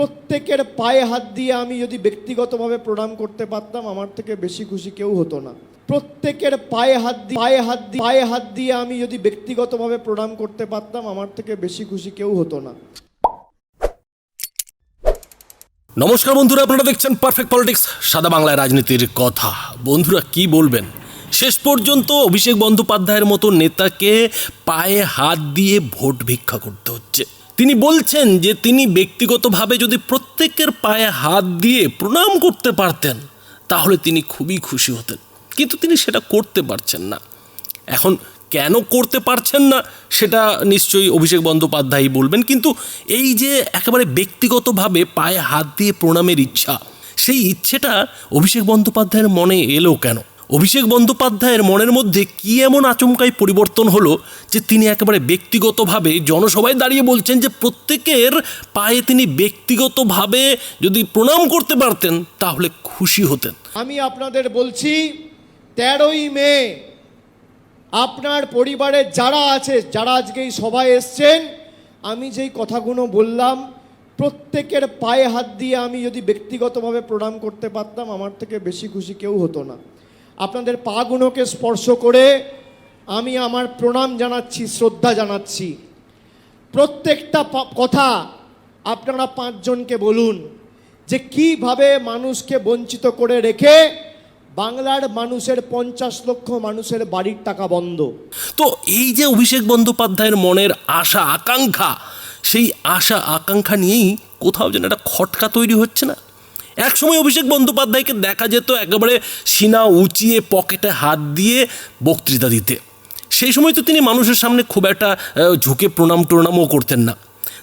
প্রত্যেকের পায়ে হাত দিয়ে আমি যদি ব্যক্তিগতভাবে প্রণাম করতে পারতাম, আমার থেকে বেশি খুশি কেউ হতো না। প্রত্যেকের পায়ে হাত দিয়ে পায়ে হাত দিয়ে পায়ে হাত দিয়ে আমি যদি ব্যক্তিগতভাবে প্রণাম করতে পারতাম, আমার থেকে বেশি খুশি কেউ হতো না। নমস্কার বন্ধুরা, আপনারা দেখছেন পারফেক্ট পলিটিক্স সাদা বাংলায় রাজনীতির কথা। বন্ধুরা, কি বলবেন? শেষ পর্যন্ত অভিষেক বন্দ্যোপাধ্যায়ের মতো নেতাকে পায়ে হাত দিয়ে ভোট ভিক্ষা করতে হচ্ছে। তিনি বলছেন যে তিনি ব্যক্তিগতভাবে যদি প্রত্যেকের পায়ে হাত দিয়ে প্রণাম করতে পারতেন, তাহলে তিনি খুবই খুশি হতেন। কিন্তু তিনি সেটা করতে পারছেন না। এখন কেন করতে পারছেন না, সেটা নিশ্চয়ই অভিষেক বন্দ্যোপাধ্যায় বলবেন। কিন্তু এই যে একেবারে ব্যক্তিগতভাবে পায়ে হাত দিয়ে প্রণামের ইচ্ছা, সেই ইচ্ছেটা অভিষেক বন্দ্যোপাধ্যায়ের মনে এলো কেন? অভিষেক বন্দ্যোপাধ্যায়ের মনের মধ্যে কি এমন আচমকাই পরিবর্তন হলো যে তিনি একেবারে ব্যক্তিগতভাবে জনসভায় দাঁড়িয়ে বলছেন যে প্রত্যেকের পায়ে তিনি ব্যক্তিগতভাবে যদি প্রণাম করতে পারতেন, তাহলে খুশি হতেন। আমি আপনাদের বলছি, তেরোই মে আপনার পরিবারের যারা আছে, যারা আজকে এই সভায় এসছেন, আমি যেই কথাগুলো বললাম, প্রত্যেকের পায়ে হাত দিয়ে আমি যদি ব্যক্তিগতভাবে প্রণাম করতে পারতাম, আমার থেকে বেশি খুশি কেউ হতো না। আপনাদের পাগুলোকে স্পর্শ করে আমি আমার প্রণাম জানাচ্ছি, শ্রদ্ধা জানাচ্ছি। প্রত্যেকটা কথা আপনারা পাঁচজনকে বলুন যে কীভাবে মানুষকে বঞ্চিত করে রেখে বাংলার মানুষের পঞ্চাশ লক্ষ মানুষের বাড়ির টাকা বন্ধ। তো এই যে অভিষেক বন্দ্যোপাধ্যায়ের মনের আশা, আকাঙ্ক্ষা, সেই আশা, আকাঙ্ক্ষা নিয়েই কোথাও যেন একটা খটকা তৈরি হচ্ছে না? একসময় অভিষেক বন্দ্যোপাধ্যায়কে দেখা যেত একেবারে সিনা উঁচিয়ে, পকেটে হাত দিয়ে বক্তৃতা দিতে। সেই সময় তো তিনি মানুষের সামনে খুব একটা ঝুঁকে প্রণাম টনামও করতেন না।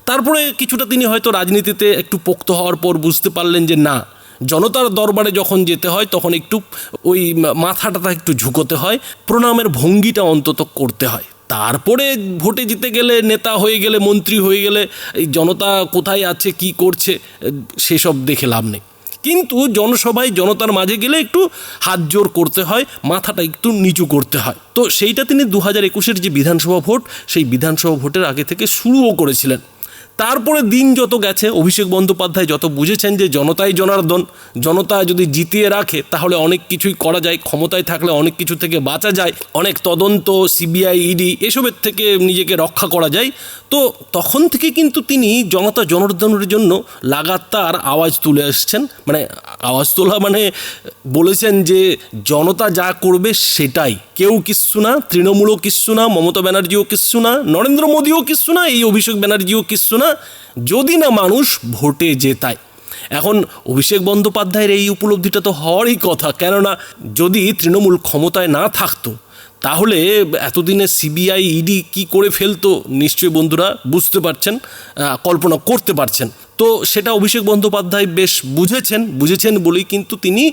তারপরে কিছুটা তিনি হয়তো রাজনীতিতে একটু পোক্ত হওয়ার পর বুঝতে পারলেন যে না, জনতার দরবারে যখন যেতে হয় তখন একটু ওই মাথাটা একটু ঝুঁকোতে হয়, প্রণামের ভঙ্গিটা অন্তত করতে হয়। তারপরে ভোটে জিতে গেলে, নেতা হয়ে গেলে, মন্ত্রী হয়ে গেলে, এই জনতা কোথায় আছে, কি করছে সেসব দেখে লাভ নেই। কিন্তু জনসভায় জনতার মাঝে গেলে একটু হাত জোর করতে হয়, মাথাটা একটু নিচু করতে হয়। তো সেইটা তিনি দু হাজার একুশের যে বিধানসভা ভোট, সেই বিধানসভা ভোটের আগে থেকে শুরুও করেছিলেন। তারপরে দিন যত গেছে, অভিষেক বন্দ্যোপাধ্যায় যত বুঝেছেন যে জনতাই জনার্দন, জনতা যদি জিতিয়ে রাখে, তাহলে অনেক কিছুই করা যায়, ক্ষমতায় থাকলে অনেক কিছু থেকে বাঁচা যায়, অনেক তদন্ত, সিবিআই, ইডি এসবের থেকে নিজেকে রক্ষা করা যায়। তো তখন থেকে কিন্তু তিনি জনতা জনার্দনের জন্য লাগাতার আওয়াজ তুলে আসছেন। মানে আওয়াজ তোলা মানে বলেছেন যে জনতা যা করবে সেটাই। কেউ কিচ্ছু না, তৃণমূলও কিচ্ছু না, মমতা ব্যানার্জিও কিচ্ছু না, নরেন্দ্র মোদীও কিচ্ছু না, এই অভিষেক ব্যানার্জিও কিচ্ছু না। যদি না মানুষ ভোটে জেতায়। এখন অভিষেক বন্দ্যোপাধ্যায়ের এই উপলব্ধিটা তো হওয়ারই কথা, কেননা যদি তৃণমূল ক্ষমতায় না থাকতো, তাহলে এতদিনে সিবিআই, ইডি কি করে ফেলতো, নিশ্চয়ই বন্ধুরা বুঝতে পারছেন কল্পনা করতে পারছেন। তো সেটা অভিষেক বন্দ্যোপাধ্যায় বেশ বুঝেছেন বুঝেছেন বলেই কিন্তু তিনি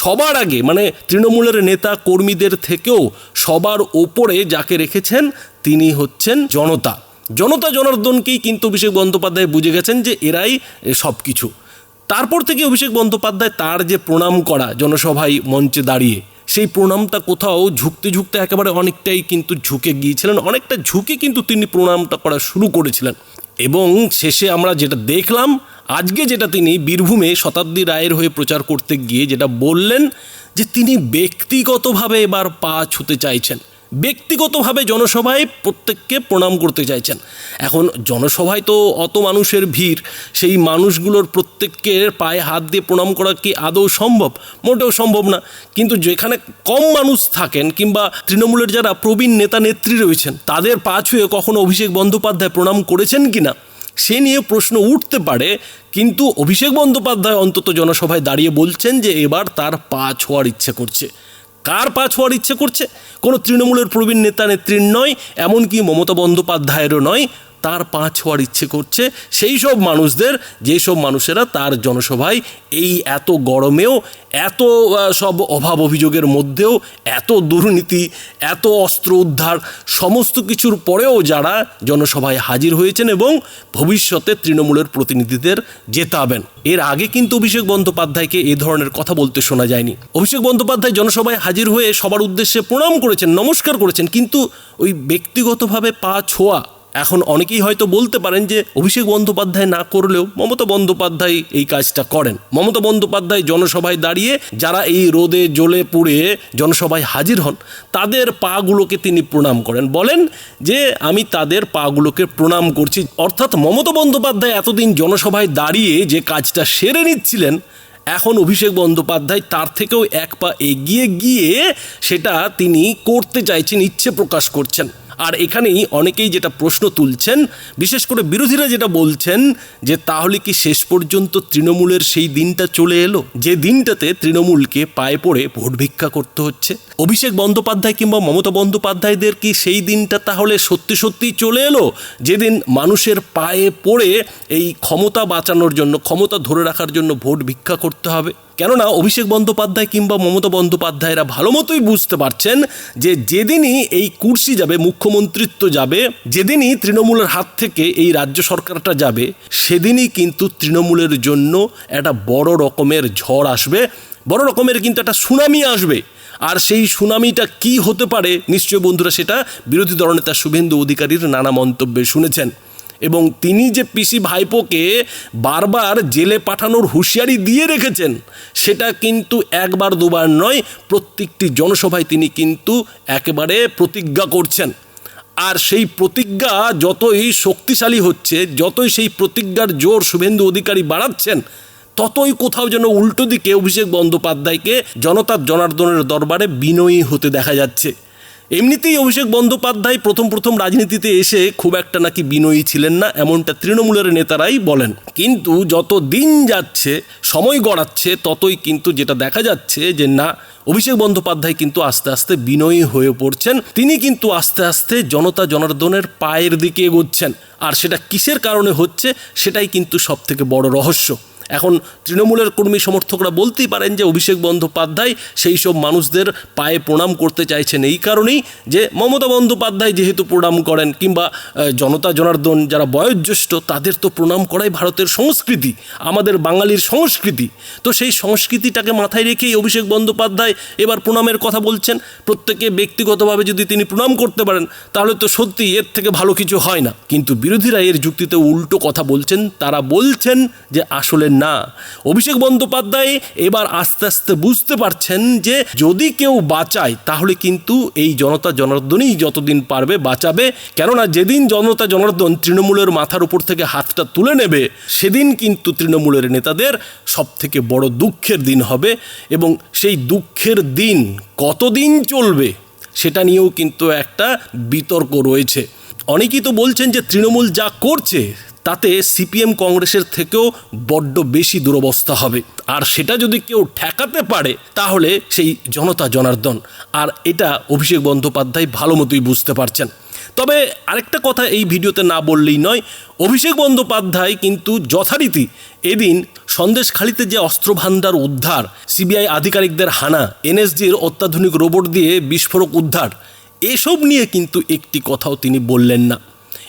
সবার আগে মানে তৃণমূলের নেতা কর্মীদের থেকেও সবার ওপরে যাকে রেখেছেন, তিনি হচ্ছেন জনতা। জনতা জনার্দনকেই কিন্তু অভিষেক বন্দ্যোপাধ্যায় বুঝে গেছেন যে এরাই সব কিছু তারপর থেকে অভিষেক বন্দ্যোপাধ্যায় তার যে প্রণাম করা জনসভায় মঞ্চে দাঁড়িয়ে, সেই প্রণামটা কোথাও ঝুঁকতে ঝুঁকতে একেবারে অনেকটাই কিন্তু ঝুঁকে গিয়েছিলেন, অনেকটা ঝুঁকে কিন্তু তিনি প্রণামটা করা শুরু করেছিলেন। এবং শেষে আমরা যেটা দেখলাম, আজকে যেটা তিনি বীরভূমে শতাব্দী রায়ের হয়ে প্রচার করতে গিয়ে যেটা বললেন যে তিনি ব্যক্তিগতভাবে এবার পা ছুতে চাইছেন। ব্যক্তিগতভাবে জনসভায় প্রত্যেককে প্রণাম করতে চাইছেন। এখন জনসভায় তো অত মানুষের ভিড়, সেই মানুষগুলোর প্রত্যেককে পায়ে হাত দিয়ে প্রণাম করা কি আদৌ সম্ভব? মোটেও সম্ভব না। কিন্তু যেখানে কম মানুষ থাকেন কিংবা তৃণমূলের যারা প্রবীণ নেতা নেত্রী রয়েছেন, তাদের পা ছুঁয়ে কখনো অভিষেক বন্দ্যোপাধ্যায় প্রণাম করেছেন কি না সে নিয়ে প্রশ্ন উঠতে পারে। কিন্তু অভিষেক বন্দ্যোপাধ্যায় অন্তত জনসভায় দাঁড়িয়ে বলছেন যে এবার তার পা ছোঁয়ার ইচ্ছে করছে। কার পা ছোঁয়ার ইচ্ছে করছে? কোনো তৃণমূলের প্রবীণ নেতা নেত্রীর নয়, এমনকি মমতা বন্দ্যোপাধ্যায়েরও নয়। তার পা ছোঁয়ার ইচ্ছে করছে। সেই সব মানুষদের যেসব মানুষেরা তার জনসভায় এই এত গরমেও, এত সব অভাব অভিযোগের মধ্যেও, এত দুর্নীতি, এত অস্ত্র উদ্ধার, সমস্ত কিছুর পরেও যারা জনসভায় হাজির হয়েছেন এবং ভবিষ্যতে তৃণমূলের প্রতিনিধিদের জেতাবেন। এর আগে কিন্তু অভিষেক বন্দ্যোপাধ্যায়কে এ ধরনের কথা বলতে শোনা যায়নি। অভিষেক বন্দ্যোপাধ্যায় জনসভায় হাজির হয়ে সবার উদ্দেশ্যে প্রণাম করেছেন, নমস্কার করেছেন, কিন্তু ওই ব্যক্তিগতভাবে পা ছোঁয়া এখন অনেকেই হয়তো বলতে পারেন যে অভিষেক বন্দ্যোপাধ্যায় না করলেও মমতা বন্দ্যোপাধ্যায় এই কাজটা করেন। মমতা বন্দ্যোপাধ্যায় জনসভায় দাঁড়িয়ে যারা এই রোদে জ্বলে পুড়ে জনসভায় হাজির হন, তাদের পাগুলোকে তিনি প্রণাম করেন। বলেন যে আমি তাদের পাগুলোকে প্রণাম করছি। অর্থাৎ মমতা বন্দ্যোপাধ্যায় এতদিন জনসভায় দাঁড়িয়ে যে কাজটা সেরে নিচ্ছিলেন, এখন অভিষেক বন্দ্যোপাধ্যায় তার থেকেও এক পা এগিয়ে গিয়ে সেটা তিনি করতে চাইছেন, ইচ্ছে প্রকাশ করছেন। আর এখানেই অনেকেই যেটা প্রশ্ন তুলছেন, বিশেষ করে বিরোধীরা যেটা বলছেন যে তাহলে কি শেষ পর্যন্ত তৃণমূলের সেই দিনটা চলে এলো? যে দিনটাতে তৃণমূলকে পায়ে পড়ে ভোট ভিক্ষা করতে হচ্ছে। অভিষেক বন্দ্যোপাধ্যায় কিংবা মমতা বন্দ্যোপাধ্যায়দের কি সেই দিনটা তাহলে সত্যি সত্যি চলে এলো? যেদিন মানুষের পায়ে পড়ে এই ক্ষমতা বাঁচানোর জন্য, ক্ষমতা ধরে রাখার জন্য ভোট ভিক্ষা করতে হবে? কেননা অভিষেক বন্দ্যোপাধ্যায় কিংবা মমতা বন্দ্যোপাধ্যায়রা ভালো মতোই বুঝতে পারছেন যে যেদিনই এই কুর্সি যাবে, মুখ্যমন্ত্রিত্ব যাবে, যেদিনই তৃণমূলের হাত থেকে এই রাজ্য সরকারটা যাবে, সেদিনই কিন্তু তৃণমূলের জন্য একটা বড় রকমের ঝড় আসবে। বড় রকমের কিন্তু একটা সুনামি আসবে। আর সেই সুনামিটা কি হতে পারে নিশ্চয় বন্ধুরা সেটা বিরোধী দলনেতা শুভেন্দু অধিকারীর নানা মন্তব্যে শুনেছেন। এবং তিনি যে পিসি ভাইপোকে বারবার জেলে পাঠানোর হুঁশিয়ারি দিয়ে রেখেছেন, সেটা কিন্তু একবার দুবার নয়, প্রত্যেকটি জনসভায় তিনি কিন্তু একেবারে প্রতিজ্ঞা করছেন। আর সেই প্রতিজ্ঞা যতই শক্তিশালী হচ্ছে, যতই সেই প্রতিজ্ঞার জোর শুভেন্দু অধিকারী বাড়াচ্ছেন, ততই কোথাও যেন উল্টো দিকে অভিষেক বন্দ্যোপাধ্যায়কে জনতার জনার্দনের দরবারে বিনয়ী হতে দেখা যাচ্ছে। এমনিতেই অভিষেক বন্দ্যোপাধ্যায় প্রথম প্রথম রাজনীতিতে এসে খুব একটা নাকি বিনয়ী ছিলেন না, এমনটা তৃণমূলের নেতারাই বলেন। কিন্তু যত দিন যাচ্ছে, সময় গড়াচ্ছে, ততই কিন্তু যেটা দেখা যাচ্ছে যে না, অভিষেক বন্দ্যোপাধ্যায় কিন্তু আস্তে আস্তে বিনয়ী হয়ে পড়ছেন। তিনি কিন্তু আস্তে আস্তে জনতা জনার্দনের পায়ের দিকে এগোচ্ছেন। আর সেটা কিসের কারণে হচ্ছে, সেটাই কিন্তু সব থেকে বড় রহস্য। এখন তৃণমূলের কর্মী সমর্থকরা বলতেই পারেন যে অভিষেক বন্দ্যোপাধ্যায় সেই সব মানুষদের পায়ে প্রণাম করতে চাইছেন। এই কারণেই যে মমতা বন্দ্যোপাধ্যায় যেহেতু প্রণাম করেন কিংবা জনতা জনার্দন যারা বয়োজ্যেষ্ঠ তাদের তো প্রণাম করাই ভারতের সংস্কৃতি, আমাদের বাঙালির সংস্কৃতি। তো সেই সংস্কৃতিটাকে মাথায় রেখেই অভিষেক বন্দ্যোপাধ্যায় এবার প্রণামের কথা বলছেন। প্রত্যেকে ব্যক্তিগতভাবে যদি তিনি প্রণাম করতে পারেন, তাহলে তো সত্যি এর থেকে ভালো কিছু হয় না। কিন্তু বিরোধীরা এর যুক্তিতে উল্টো কথা বলছেন, তারা বলছেন যে আসলে না। অভিষেক বন্দ্যোপাধ্যায় এবার আস্তে আস্তে বুঝতে পারছেন যে যদি কেউ বাঁচায়, তাহলে কিন্তু এই জনতা জনার্দনই যতদিন পারবে বাঁচাবে। কেননা যেদিন জনতা জনার্দন তৃণমূলের মাথার উপর থেকে হাতটা তুলে নেবে, সেদিন কিন্তু তৃণমূলের নেতাদের সব থেকে বড় দুঃখের দিন হবে এবং সেই দুঃখের দিন কতদিন চলবে সেটা নিয়েও কিন্তু একটা বিতর্ক রয়েছে। অনেকেই তো বলছেন যে তৃণমূল যা করছে তাতে সিপিএম কংগ্রেসের থেকেও বড্ড বেশি দুরবস্থা হবে। আর সেটা যদি কেউ ঠেকাতে পারে, তাহলে সেই জনতা জনার্দন। আর এটা অভিষেক বন্দ্যোপাধ্যায় ভালো মতোই বুঝতে পারছেন। তবে আরেকটা কথা এই ভিডিওতে না বললেই নয়, অভিষেক বন্দ্যোপাধ্যায় কিন্তু যথারীতি এদিন সন্দেশখালিতে যে অস্ত্রভাণ্ডার উদ্ধার, সিবিআই আধিকারিকদের হানা এনএসজির অত্যাধুনিক রোবট দিয়ে বিস্ফোরক উদ্ধার, এসব নিয়ে কিন্তু একটি কথাও তিনি বললেন না।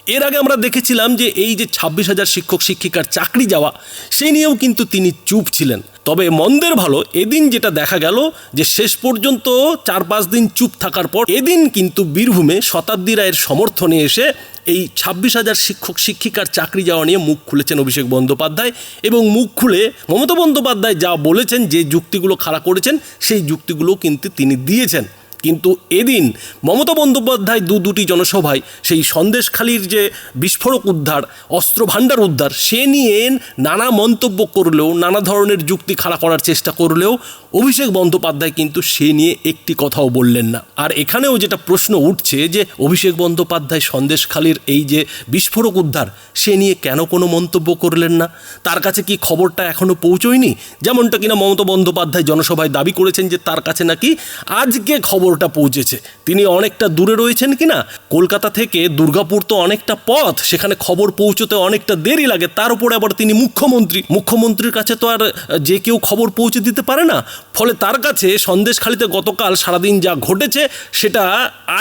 এর আগে আমরা দেখেছিলাম যে এই যে ছাব্বিশ হাজার শিক্ষক, শিক্ষিকার চাকরি যাওয়া সে নিয়েও কিন্তু তিনি চুপ ছিলেন। তবে মন্দের ভালো, এদিন যেটা দেখা গেল যে শেষ পর্যন্ত চার পাঁচ দিন চুপ থাকার পর এদিন কিন্তু বীরভূমে শতাব্দী রায়ের সমর্থনে এসে এই ছাব্বিশ হাজার শিক্ষক, শিক্ষিকার চাকরি যাওয়া নিয়ে মুখ খুলেছেন অভিষেক বন্দ্যোপাধ্যায় এবং মুখ খুলে মমতা বন্দ্যোপাধ্যায় যা বলেছেন, যে যুক্তিগুলো খাড়া করেছেন, সেই যুক্তিগুলো কিন্তু তিনি দিয়েছেন। কিন্তু এদিন মমতা বন্দ্যোপাধ্যায় দু দুটি জনসভায় সেই সন্দেশখালির যে বিস্ফোরক উদ্ধার অস্ত্র ভাণ্ডার উদ্ধার, সে নিয়ে নানা মন্তব্য করলেও, নানা ধরনের যুক্তি খাড়া করার চেষ্টা করলেও অভিষেক বন্দ্যোপাধ্যায় কিন্তু সে নিয়ে একটি কথাও বললেন না। আর এখানেও যেটা প্রশ্ন উঠছে যে অভিষেক বন্দ্যোপাধ্যায় সন্দেশখালির এই যে বিস্ফোরক উদ্ধার, সে নিয়ে কেন কোনো মন্তব্য করলেন না? তার কাছে কি খবরটা এখনও পৌঁছয়নি? যেমনটা কিনা মমতা বন্দ্যোপাধ্যায় জনসভায় দাবি করেছেন যে তার কাছে নাকি আজকে খবরটা পৌঁছেছে। তিনি অনেকটা দূরে রয়েছেন কিনা? কলকাতা থেকে দুর্গাপুর তো অনেকটা পথ, সেখানে খবর পৌঁছতে অনেকটা দেরি লাগে, তার উপরে আবার তিনি মুখ্যমন্ত্রী। মুখ্যমন্ত্রীর কাছে তো আর যে কেউ খবর পৌঁছে দিতে পারে না। ফলে তার কাছে সন্দেশখালিতে গতকাল সারাদিন যা ঘটেছে, সেটা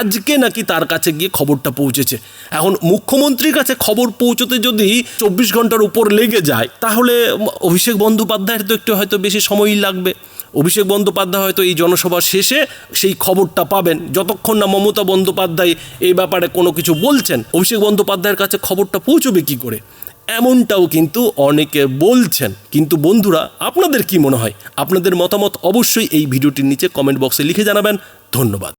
আজকে নাকি তার কাছে গিয়ে খবরটা পৌঁছেছে। এখন মুখ্যমন্ত্রীর কাছে খবর পৌঁছতে যদি চব্বিশ ঘণ্টার উপর লেগে যায়, তাহলে অভিষেক বন্দ্যোপাধ্যায়ের তো একটু হয়তো বেশি সময়ই লাগবে। অভিষেক বন্দ্যোপাধ্যায় হয়তো এই জনসভা শেষে সেই খবরটা পাবেন। যতক্ষণ না মমতা বন্দ্যোপাধ্যায় এই ব্যাপারে কোনো কিছু বলছেন, অভিষেক বন্দ্যোপাধ্যায়ের কাছে খবরটা পৌঁছবে কি করে? এমনটাও কিন্তু অনেকে বলছেন। কিন্তু বন্ধুরা, আপনাদের কি মনে হয়? আপনাদের মতামত অবশ্যই এই ভিডিওটির নিচে কমেন্ট বক্সে লিখে জানাবেন। ধন্যবাদ।